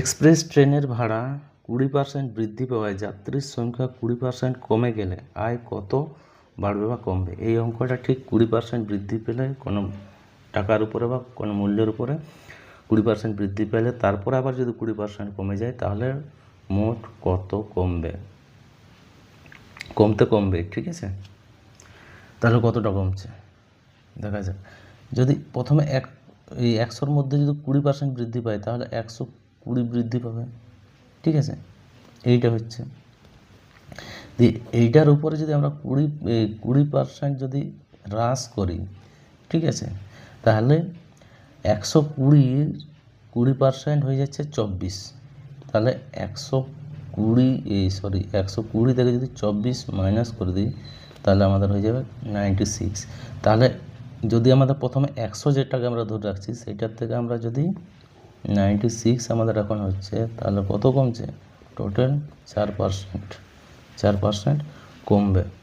Express ট্রেনের ভাড়া কুড়ি পার্সেন্ট বৃদ্ধি পাওয়ায় যাত্রীর সংখ্যা কুড়ি পার্সেন্ট কমে গেলে আয় কত বাড়বে বা কমবে? এই অঙ্কটা ঠিক কুড়ি পার্সেন্ট বৃদ্ধি পেলে কোনো টাকার উপরে বা কোনো মূল্যের উপরে কুড়ি পার্সেন্ট বৃদ্ধি পেলে তারপরে আবার যদি কুড়ি পার্সেন্ট কমে যায় তাহলে মোট কত কমবে? কমতে কমবে, ঠিক আছে? তাহলে কতটা কমছে? দেখা যাক। যদি প্রথমে এক, এই একশোর মধ্যে যদি কুড়ি পার্সেন্ট বৃদ্ধি পায় তাহলে একশো কুড়ি বৃদ্ধি পাবে ঠিক আছে? এইটা হচ্ছে। এইটার উপরে যদি আমরা কুড়ি কুড়ি পার্সেন্ট যদি হ্রাস করি, ঠিক আছে? তাহলে একশো কুড়ির কুড়ি পার্সেন্ট হয়ে যাচ্ছে চব্বিশ। তাহলে একশো কুড়ি এই সরি একশো কুড়ি থেকে যদি চব্বিশ মাইনাস করে দিই, তাহলে আমাদের হয়ে যাবে নাইনটি সিক্স তাহলে যদি আমাদের প্রথমে একশো যেটাকে আমরা ধরে রাখছি সেইটার থেকে আমরা যদি নাইনটি সিক্স আমাদের এখন হচ্ছে তাহলে কত কমছে? টোটাল চার পার্সেন্ট চার পার্সেন্ট কমবে।